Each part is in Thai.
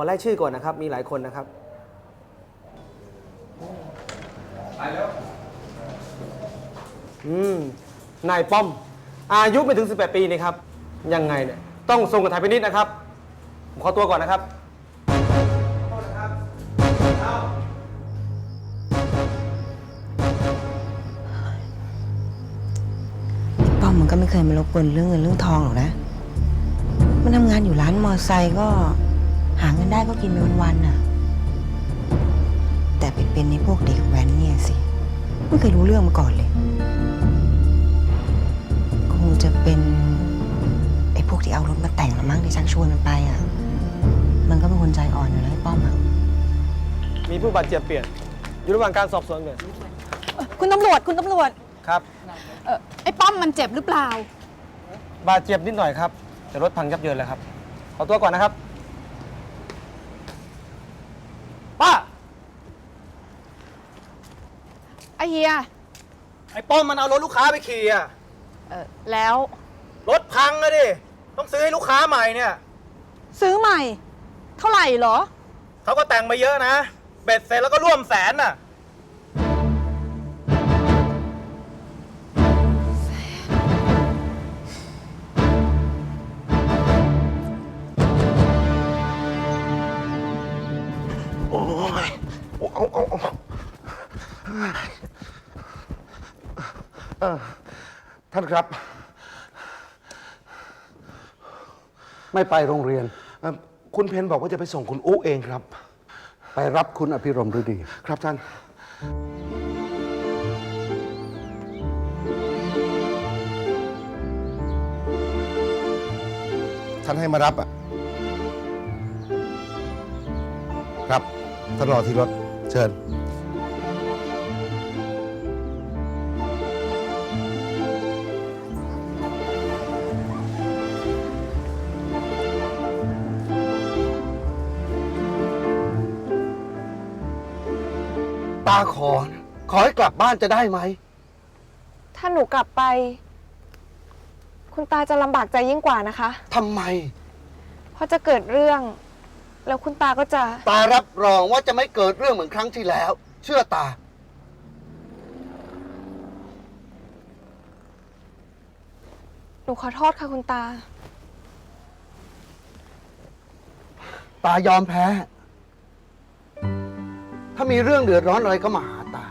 อไล่ชื่อก่อนนะครับ มีหลายคนนะครับ ไปแล้ว อืม นายป้อม อายุไม่ถึง 18 ปีนี่ครับ ยังไงเนี่ย ต้องส่งกับไทยพินิษนะครับ ผมขอตัวก่อนนะครับ ป้อมมันก็ไม่เคยมารบกวนเรื่องเงินเรื่องทองหรอกนะ มันทำงานอยู่ร้านมอไซค์ก็ หาเงินได้ก็กินไปวันๆน่ะ แต่ไปเป็นในพวกเด็กแว้นเนี่ยสิ ไม่เคยรู้เรื่องมาก่อนเลย คงจะเป็นไอ้พวกที่เอารถมาแต่งละมั้งที่ชักชวนมันไปอะ มันก็เป็นคนใจอ่อนอยู่แล้วไอ้ป้อมอะ มีผู้บาดเจ็บเปลี่ยน อยู่ระหว่างการสอบสวนเปลี่ยนคุณตำรวจคุณตำรวจครับ เออไอ้ป้อมมันเจ็บหรือเปล่า บาดเจ็บนิดหน่อยครับ แต่รถพังยับเยินแล้วครับ ขอตัวก่อนนะครับ ป้า ไอ้เฮีย ไอ้ป้อมมันเอารถลูกค้าไปขี่อะเออแล้ว รถพังอะดิ ต้องซื้อให้ลูกค้าใหม่เนี่ย ซื้อใหม่ เท่าไหร่เหรอ เขาก็แต่งมาเยอะนะ เบ็ดเสร็จแล้วก็ร่วมแสนน่ะ โอ้ยเอาเอาเอา เอ่อท่านครับไม่ไปโรงเรียน เอ่อคุณเพนบอกว่าจะไปส่งคุณอุ๊เองครับ ไปรับคุณอภิรมย์ฤดี ครับท่าน ท่านให้มารับอะ ครับท่านรอที่รถ เชิญ ตาขอนะขอให้กลับบ้านจะได้ไหม ถ้าหนูกลับไป คุณตาจะลำบากใจยิ่งกว่านะคะ ทำไม เพราะจะเกิดเรื่อง แล้วคุณตาก็จะ ตารับรองว่าจะไม่เกิดเรื่องเหมือนครั้งที่แล้ว เชื่อตา หนูขอโทษค่ะคุณตา ตายอมแพ้ ถ้ามีเรื่องเดือดร้อนอะไรก็มาหาตา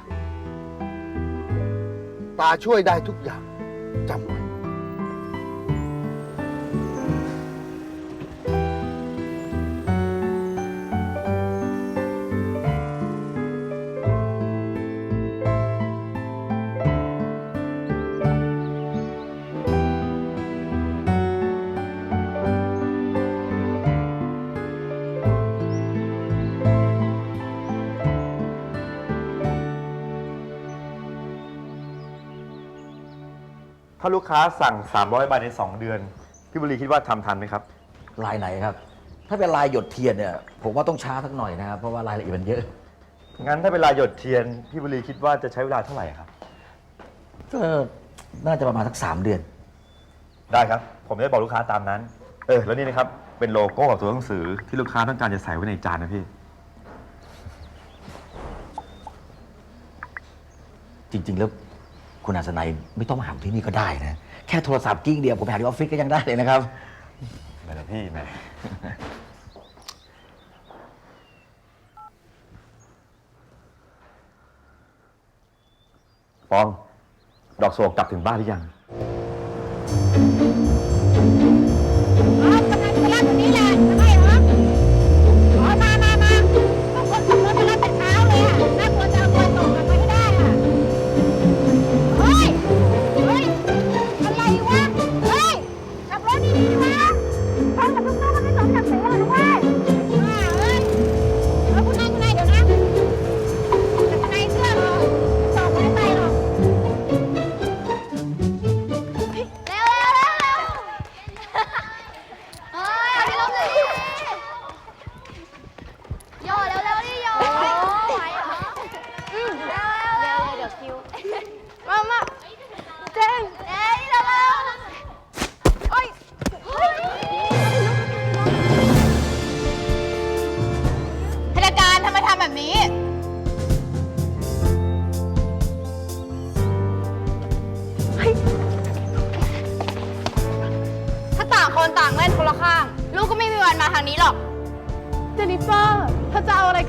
ตาช่วยได้ทุกอย่างจำไว้ ถ้าลูกค้าสั่ง 300ใบใน 2 เดือน พี่บุรีคิดว่าทำทันไหมครับ ลายไหนครับ ถ้าเป็นลายหยดเทียนเนี่ย ผมว่าต้องช้าสักหน่อยนะครับ เพราะว่ารายละเอียดมันเยอะ งั้นถ้าเป็นลายหยดเทียน พี่บุรีคิดว่าจะใช้เวลาเท่าไหร่ครับ ก็น่าจะประมาณสักสามเดือน ได้ครับ ผมจะบอกลูกค้าตามนั้น เออ แล้วนี่นะครับ เป็นโลโก้กับตัวหนังสือที่ลูกค้าต้องการจะใส่ไว้ในจานนะพี่ จริง ๆ แล้ว คุณอาสนัยไม่ต้องมาหาผมที่นี่ก็ได้นะ แค่โทรศัพท์กิ้งเดียวผมไปหาที่ออฟฟิศก็ยังได้เลยนะครับไม่ละพี่แหมปอง ดอกโศกกลับถึงบ้านหรือยังอ๋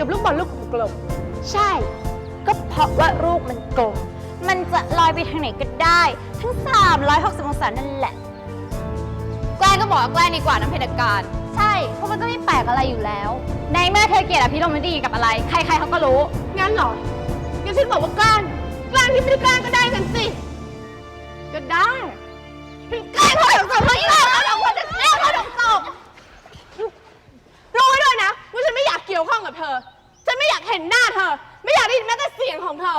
กับลูกบอลลูกกลมใช่ ก็เพราะว่าลูกมันกลม มันจะลอยไปทางไหนก็ได้ ทั้ง 360 องศานั่นแหละ แกล้งก็บอกว่าแกล้งดีกว่าน้ำเพชรการ ใช่ เพราะมันก็ไม่แปลกอะไรอยู่แล้ว ในเมื่อเธอเกลียดอภิรมย์ดีกับอะไร ใครๆเขาก็รู้ งั้นเหรอ งั้นฉันบอกว่าแกล้งแกล้งที่ไม่ได้แกล้งก็ได้กันสิ ก็ได้แกล้งเธอสองคนนี้เลยสองคนจะแกล้งเธอสองสองรู้ไว้ด้วยนะว่าฉันไม่อ ยากเกี่ยวข้องกับเธอ ฉันไม่อยากเห็นหน้าเธอ ไม่อยากได้ยินแม้แต่เสียงของเธอ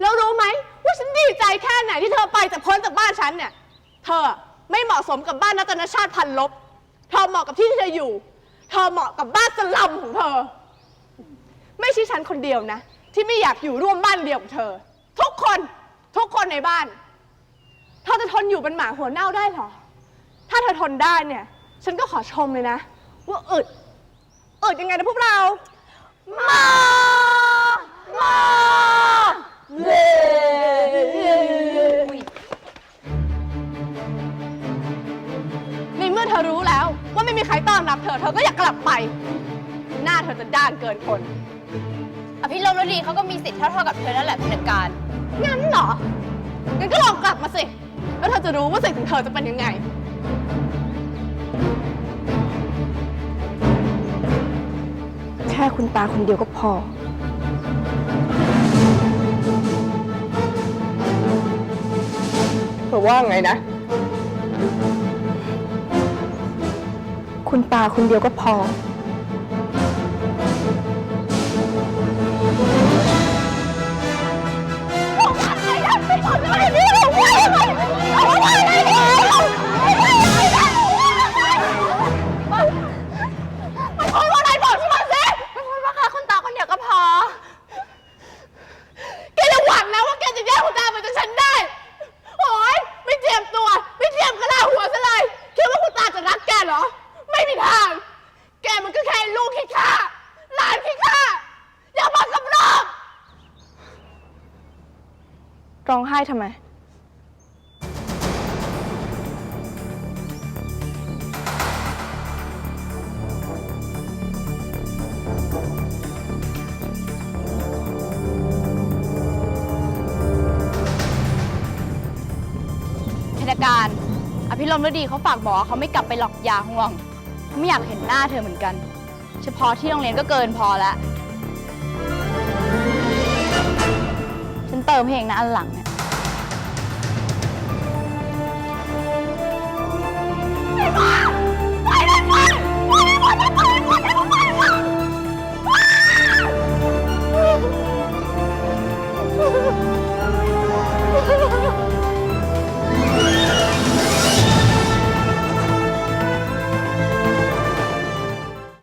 แล้วรู้ไหมว่าฉันดีใจแค่ไหนที่เธอไปจากพ้นจากบ้านฉันเนี่ย เธอไม่เหมาะสมกับบ้านนัตนชาติพันลบ เธอเหมาะกับที่ที่เธออยู่ เธอเหมาะกับบ้านสลัมของเธอ ไม่ใช่ฉันคนเดียวนะ ที่ไม่อยากอยู่ร่วมบ้านเดียวกับเธอ ทุกคนทุกคนในบ้าน เธอจะทนอยู่เป็นหมาหัวเน่าได้เหรอ ถ้าเธอทนได้เนี่ย ฉันก็ขอชมเลยนะ ว่าอึด อึดยังไงนะพวกเรา มามาเย้ในเมื่อเธอรู้แล้วว่าไม่มีใครต้อนรับเธอ เธอก็อยากกลับไป หน้าเธอจะด้านเกินคน อภิรมย์ดีเขาก็มีสิทธิ์เท่าๆกับเธอนั่นแหละเพชรการ งั้นเหรอ งั้นก็ลองกลับมาสิ แล้วเธอจะรู้ว่าสิ่งของเธอจะเป็นยังไง ค่คุณตาคนเดียวก็พอ เธอว่าไงนะ คุณตาคนเดียวก็พอมัน ร้องไห้ทำไมเพชรการ อภิรมย์ฤดีเขาฝากบอกว่าเขาไม่กลับไปหลอกยาห่วงเขาไม่อยากเห็นหน้าเธอเหมือนกัน เฉพาะที่โรงเรียนก็เกินพอแล้ว เติมเพลงนะอันหลังเนี่ย